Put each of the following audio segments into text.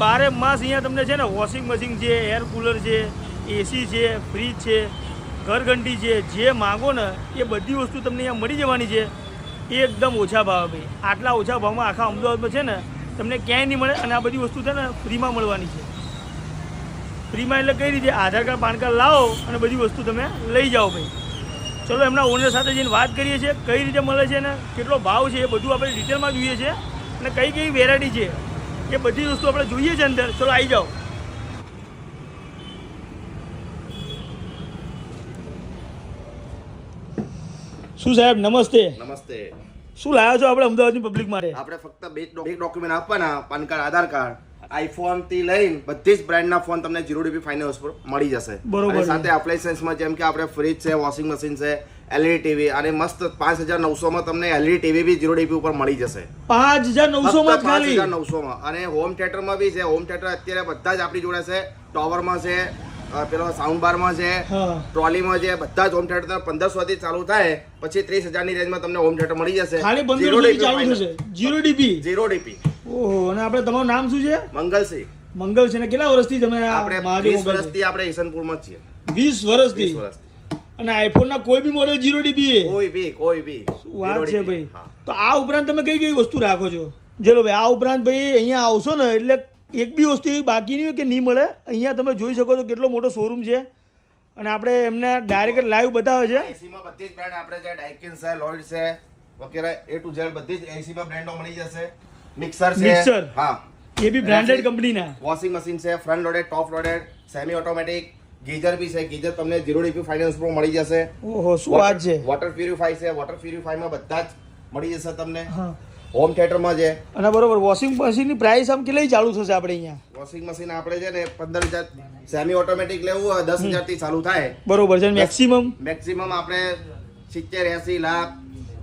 બારે માસ અહીંયા તમને છે ને વોશિંગ મશીન છે એર કુલર છે એસી છે ફ્રીજ છે, ઘરઘંટી છે, જે માગો ને એ બધી વસ્તુ તમને અહીંયા મળી જવાની છે. એકદમ ઓછા ભાવે ભાઈ. આટલા ઓછા ભાવમાં આખા અમદાવાદમાં છે ને તમને ક્યાંય નહીં મળે અને આ બધી વસ્તુ છે ને ફ્રીમાં મળવાની છે. ફ્રીમાં એટલે કઈ રીતે? આધાર કાર્ડ, પાન કાર્ડ લાવો અને બધી વસ્તુ તમે લઈ જાઓ ભાઈ. ચલો એમના ઓનર સાથે જઈને વાત કરીએ છીએ, કઈ રીતે મળે છે ને, કેટલો ભાવ છે એ બધું આપણે ડિટેલમાં જોઈએ છે અને કઈ કઈ વેરાયટી છે? એ બધી વસ્તુ આપણે જોઈએ છે અંદર ચલો આવી જાઓ. શું સાહેબ નમસ્તે. નમસ્તે. શું લાવ્યો છો આપણે અમદાવાદની પબ્લિક માટે? આપણે ફક્ત બે ડોક્યુમેન્ટ આપવાના પાન કાર્ડ આધાર કાર્ડ આઈફોનથી લઈને બધી જ બ્રાન્ડના ફોન તમને જીરો ડીપી ફાઇનાન્સ પર મળી જશે. બરોબર. સાથે એપ્લાયન્સમાં જેમ કે આપણે ફ્રીજ છે વોશિંગ મશીન છે એલઈડી ટીવી અને મસ્ત પાંચ હજાર નવસોમાં તમને એલઈડી ટીવી બી જીરો ડીપી ઉપર મળી જશે. પાંચ હજાર નવસો માં પાંચ હજાર નવસોમાં. અને હોમ થિયેટરમાં બી છે. હોમ થિયેટર અત્યારે બધા જ આપણી જોડે છે. ટોવરમાં છે. પેલો સાઉન્ડ બારમાં છે. ટ્રોલીમાં છે. બધા જ હોમ થિયેટર પંદરસો થી ચાલુ થાય. પછી ત્રીસ હજારની રેન્જમાં તમને હોમ થિયેટર મળી જશે. ખાલી ચાલુ થશે. જીરો ડીપી જીરો ડીપી ઓહો અને આપણે તમારું નામ શું છે? મંગલસિંહ. મંગલ છે ને કેટલા વર્ષથી તમે આપણે વીસ વર્ષથી આપણે ઈસનપુરમાં છીએ. વીસ વર્ષથી. અને આઈફોન ના કોઈ બી મોડેલ જીરો ડીબી કોઈ બી કોઈ બી. વાત Zero છે ભાઈ? તો આ ઉપરાંત તમે કઈ કઈ વસ્તુ રાખો છો? ચલો ભાઈ આ ઉપરાંત ભાઈ અહીંયા આવશો ને એટલે એક બી વસ્તુ એવી બાકી નહીં હોય કે નહીં મળે. અહીંયા તમે જોઈ શકો છો કેટલો મોટો શોરૂમ છે. અને આપણે એમને ડાયરેક્ટ લાઈવ બતાવે છે. એસીમાં બધી જ બ્રાન્ડ આપણે છે ડાઇકિન છે લોઇડ છે વગેરે એ ટુ ઝેડ બધી જ એસીમાં બ્રાન્ડો મળી જશે. મિક્સર છે. મિક્સર હા. એ બી બ્રાન્ડેડ કંપનીના વોશિંગ મશીન છે front loaded top loaded semi automatic geyser બી છે. ગીઝર તમને ઝીરો ડીપી ફાઇનાન્સ પણ મળી જશે. ઓહો શું વાત છે? વોટર પ્યુરિફાય છે. વોટર પ્યુરિફાયમાં બધા જ મળી જશે તમને. હોમ થિયેટરમાં છે. અને બરોબર વોશિંગ મશીનની પ્રાઇસ આમ કેટલી ચાલુ થશે આપણે અહીંયા? વોશિંગ મશીન આપણે છે ને પંદર હજાર સેમી ઓટોમેટિક લેવું હોય દસ હજારથી ચાલુ થાય. બરોબર છે મેક્સિમમ મેક્સિમમ આપણે સિત્તેર એસી લાખ.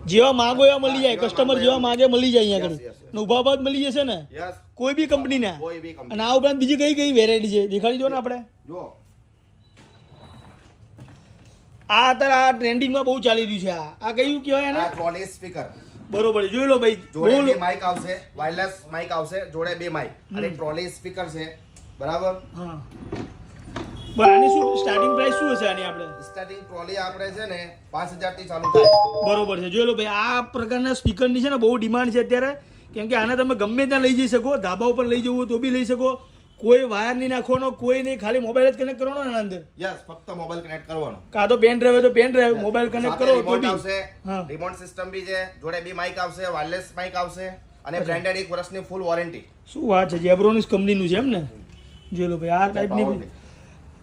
જેવા માંગો એવા મળી જાય કસ્ટમર જેવા માંગે મળી જાય અહીંયા આગળ. ને ઊભા બાદ મળી જશે ને? કોઈ બી કંપનીના કોઈ બી કંપની અને આ ઉપરાંત બીજી કઈ કઈ વેરાયટી છે? દેખાડી દો ને આપણે. જો. આ અત્યારે આ ટ્રેન્ડિંગમાં બહુ ચાલી રહ્યું છે આ. આ કયું કહેવાય આ એને ટ્રોલી સ્પીકર બરોબર. જોઈ લો ભાઈ જોડે બે માઇક આવશે વાયરલેસ માઇક આવશે જોડે બે માઇક અને ટ્રોલી સ્પીકર છે. બરાબર? હા. બરાબર આની શું સ્ટાર્ટિંગ પ્રાઇસ શું હશે આની આપણે? સ્ટાર્ટિંગ ટ્રોલી આપણે છે ને પાંચ હજારથી ચાલુ થાય. બરોબર છે. જોઈ લો ભાઈ આ પ્રકારના સ્પીકરની છે ને બહુ ડિમાન્ડ છે અત્યારે. કેમ કે આને તમે ગમે ત્યાં લઈ જઈ શકો ધાબા ઉપર લઈ જવું હોય તો બી લઈ શકો. કોઈ વાયર નહીં નાખવાનો કોઈ નહીં ખાલી મોબાઈલ જ કનેક્ટ કરવાનો એના અંદર. યસ ફક્ત મોબાઈલ કનેક્ટ કરવાનો. કાં તો પેન ડ્રાઈવ તો પેન ડ્રાઈવ મોબાઈલ કનેક્ટ કરો તો બી. આવશે. રિમોટ સિસ્ટમ બી છે જોડે બે માઇક આવશે વાયરલેસ માઇક આવશે અને બ્રાન્ડેડ એક વર્ષની ફૂલ વોરંટી શું વાત છે જેબ્રોનિસ કંપનીનું છે એમ ને? જોઈ લો ભાઈ આ ટાઈપની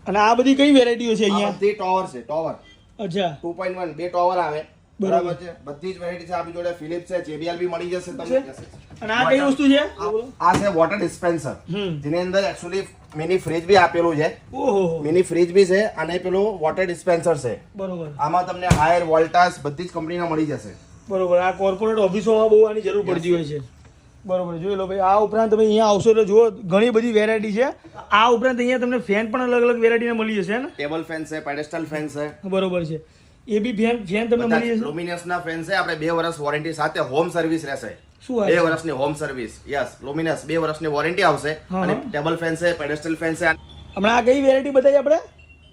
અને આ બધી કઈ વેરાયટીઓ છે અહીંયા? બધી ટોવર છે ટોવર અચ્છા. 2.1 બે ટોવર આવે. બરાબર. છે? બધી જ વેરાયટી છે. આપણી જોડે ફિલિપ્સ છે JBL બી મળી જશે તમને. અને આ કઈ વસ્તુ છે? આ છે વોટર ડિસ્પેન્સર હમ. જેની અંદર એકચ્યુઅલી મિની ફ્રીજ બી આપેલું છે. ઓહો. મિની ફ્રીજ બી છે અને પેલું વોટર ડિસ્પેન્સર છે. બરોબર. આમાં તમને હાયર વોલ્ટાસ બધી જ કંપનીના મળી જશે. બરોબર. આ કોર્પોરેટ ઓફિસોમાં બહુ આની જરૂર પડતી હોય છે. બરોબર. જોઈ લો ભાઈ આ ઉપરાંત તમે અહીંયા આવશો એટલે જુઓ ઘણી બધી વેરાયટી છે. આ ઉપરાંત અહીંયા તમને ફેન પણ અલગ અલગ વેરાયટીના મળી જશે ને? ટેબલ ફેન છે પેડેસ્ટલ ફેન છે. બરોબર છે. એ બી ફેન ફેન તમને મળી જશે લુમિનસ ના ફેન છે આપણે બે વર્ષ વોરંટી સાથે હોમ સર્વિસ રહેશે. શું બે વર્ષની હોમ સર્વિસ યસ લુમિનસ બે વર્ષની વોરંટી આવશે. અને ટેબલ ફેન છે પેડેસ્ટલ ફેન છે. હમણાં આ કઈ વેરાયટી બતાવી આપણે?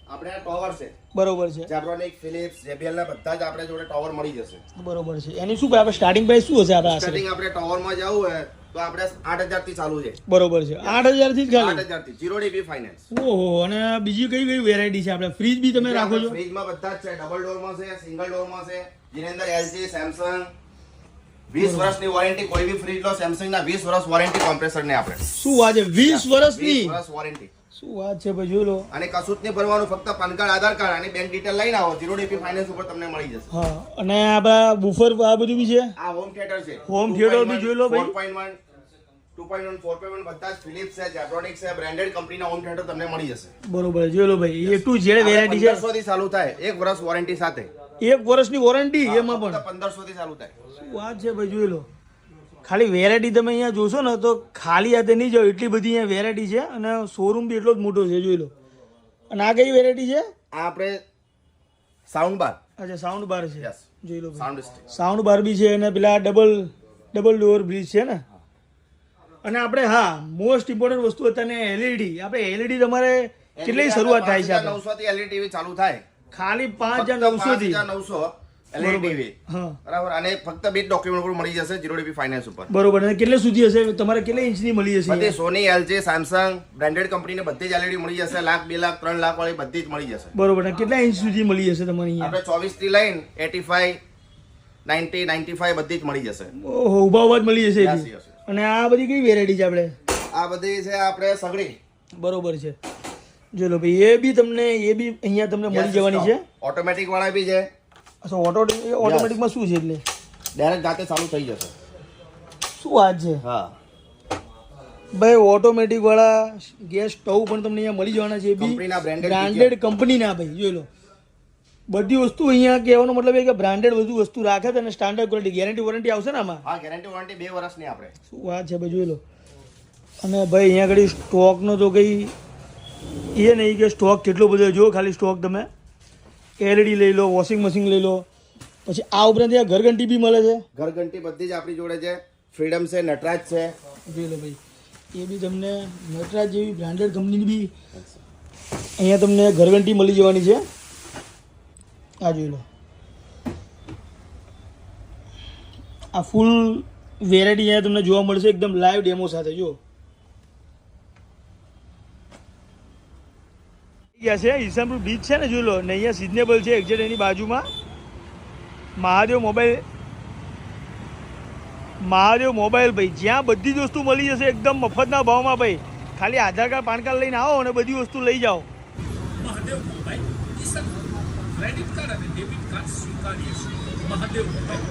આપણે આ ટોવર છે. બરોબર છે. જેબ્રોનિક ફિલિપ્સ JBL ના બધા જ આપણે જોડે ટોવર મળી જશે. બરોબર છે. એની શું આપણે સ્ટાર્ટિંગ પ્રાઇસ શું હશે આપણે સ્ટાર્ટિંગ આપણે ટોવરમાં જવું હોય તો આપણે આઠ હજારથી ચાલુ છે. બરોબર છે. આઠ હજારથી જ ખાલી? આઠ હજારથી જીરો ડીપી ફાઇનાન્સ ઓહો અને બીજી કઈ કઈ વેરાયટી છે આપણે? ફ્રીજ બી તમે રાખો છો? ફ્રીજમાં બધા જ છે. ડબલ ડોરમાં છે સિંગલ ડોરમાં છે જેની અંદર એલજી સેમસંગ વીસ વર્ષની વોરંટી કોઈ બી ફ્રીજ લો સેમસંગ ના વીસ વર્ષ વોરંટી કોમ્પ્રેસર ને આપણે. શું વાત છે? વીસ વર્ષની? વર્ષ વોરંટી શું વાત છે ભાઈ જોઈ લો. અને કશું જ નહીં ભરવાનું ફક્ત પાન કાર્ડ આધાર કાર્ડ અને બેંક ડિટેલ લઈને આવો. જીરો ડીપી ફાઇનાન્સ ઉપર તમને મળી જશે. હા અને આપણા બુફર આ બધું બી છે? આ હોમ થિયેટર છે. હોમ થિયેટર બી જોઈ લો ભાઈ. 4.1 2.1 4.1 બધા ફિલિપ્સ છે છે બ્રાન્ડેડ કંપનીના હોમ થિયેટર તમને મળી જશે. બરોબર જોઈ લો ભાઈ એ ટુ ઝેડ વેરાયટી છે. 1500 થી ચાલુ થાય એક વર્ષ વોરંટી સાથે. એક વર્ષની વોરંટી એમાં પણ. પંદરસો થી ચાલુ થાય. શું વાત છે ભાઈ જોઈ લો. ખાલી વેરાયટી તમે અહીંયા જોશો ને તો ખાલી હાથે નહીં જાઓ. એટલી બધી અહીંયા વેરાયટી છે અને શોરૂમ બી એટલો જ મોટો છે જોઈ લો. અને આ કઈ વેરાયટી છે? આ આપણે સાઉન્ડ બાર અચ્છા સાઉન્ડ બાર છે. જોઈ લો સાઉન્ડ સાઉન્ડ બાર બી છે અને પેલા ડબલ ડબલ ડોર બ્રિજ છે ને. અને આપણે હા મોસ્ટ ઇમ્પોર્ટન્ટ વસ્તુ અત્યારે એલઈડી આપણે એલઈડી તમારે કેટલી શરૂઆત થાય છે નવસો થી એલઈડી ટીવી ચાલુ થાય. ખાલી પાંચ હજાર નવસો થી 5,900 ટીવી બરાબર. અને ફક્ત બે ડોક્યુમેન્ટ ઉપર મળી જશે જીરો ડીપી ફાઇનાન્સ ઉપર. બરોબર. અને કેટલે સુધી હશે? તમારે કેટલા ઇંચની મળી જશે બધી સોની એલજી સેમસંગ બ્રાન્ડેડ કંપનીની બધી જ એલઈડી મળી જશે. લાખ બે લાખ ત્રણ લાખ વાળી બધી જ મળી જશે. બરોબર. અને કેટલા ઇંચ સુધી મળી જશે તમારે અહીંયા? આપણે ચોવીસથી લઈને eighty five ninety ninety five બધી જ મળી જશે. ઓહો ઊભા ઊભા જ મળી જશે. અને આ બધી કઈ વેરાયટી છે આપણે? આ બધી છે આપણે સગડી. બરોબર છે. જો ભાઈ એ બી તમને એ બી અહીંયા તમને મળી જવાની છે? ઓટોમેટિક વાળા બી છે. અચ્છા ઓટો ઓટોમેટિકમાં શું છે એટલે? ડાયરેક્ટ જાતે ચાલુ થઈ જશે. શું વાત છે? હા. ભાઈ ઓટોમેટિક વાળા ગેસ સ્ટવ પણ તમને અહીંયા મળી જવાના છે. બી બ્રાન્ડેડ કંપનીના ભાઈ જોઈ લો. બધી વસ્તુ અહીંયા કહેવાનો મતલબ એ કે બ્રાન્ડેડ બધું વસ્તુ રાખે છે અને સ્ટાન્ડર્ડ ક્વોલિટી ગેરંટી વોરંટી આવશે ને આમાં? હા ગેરંટી વોરંટી બે વર્ષની આપણે. શું વાત છે ભાઈ જોઈ લો. અને ભાઈ અહીંયા આગળ સ્ટોકનો તો કંઈ એ નહીં કે સ્ટોક કેટલો બધો જો ખાલી સ્ટોક તમે. એલઈડી લઈ લો વોશિંગ મશીન લઈ લો. પછી આ ઉપરાંત અહીંયા ઘરઘંટી બી મળે છે. ઘરઘંટી બધી જ આપણી જોડે છે. ફ્રીડમ છે નટરાજ છે. જોઈ લો ભાઈ. એ બી તમને નટરાજ જેવી બ્રાન્ડેડ કંપનીની બી અહીંયા તમને ઘરઘંટી મળી જવાની છે. આ જોઈ લો. આ ફૂલ વેરાયટી અહીંયા તમને જોવા મળશે એકદમ લાઈવ ડેમો સાથે જો. ગયા છે. ઈસનપુર બીચ છે ને, જોઈ લો. ને અહીંયા સિઝનેબલ છે એક્ઝેટ એની બાજુમાં. મહાદેવ મોબાઈલ મહાદેવ મોબાઈલ ભાઈ, જ્યાં બધી જ વસ્તુ મળી જશે એકદમ મફતના ભાવમાં ભાઈ. ખાલી આધાર કાર્ડ, પાન કાર્ડ લઈને આવો અને બધી વસ્તુ લઈ જાઓ. મહાદેવ મોબાઈલ ક્રેડિટ કાર્ડ અને ડેબિટ કાર્ડ સ્વીકાર્ય છે. મહાદેવ મોબાઈલ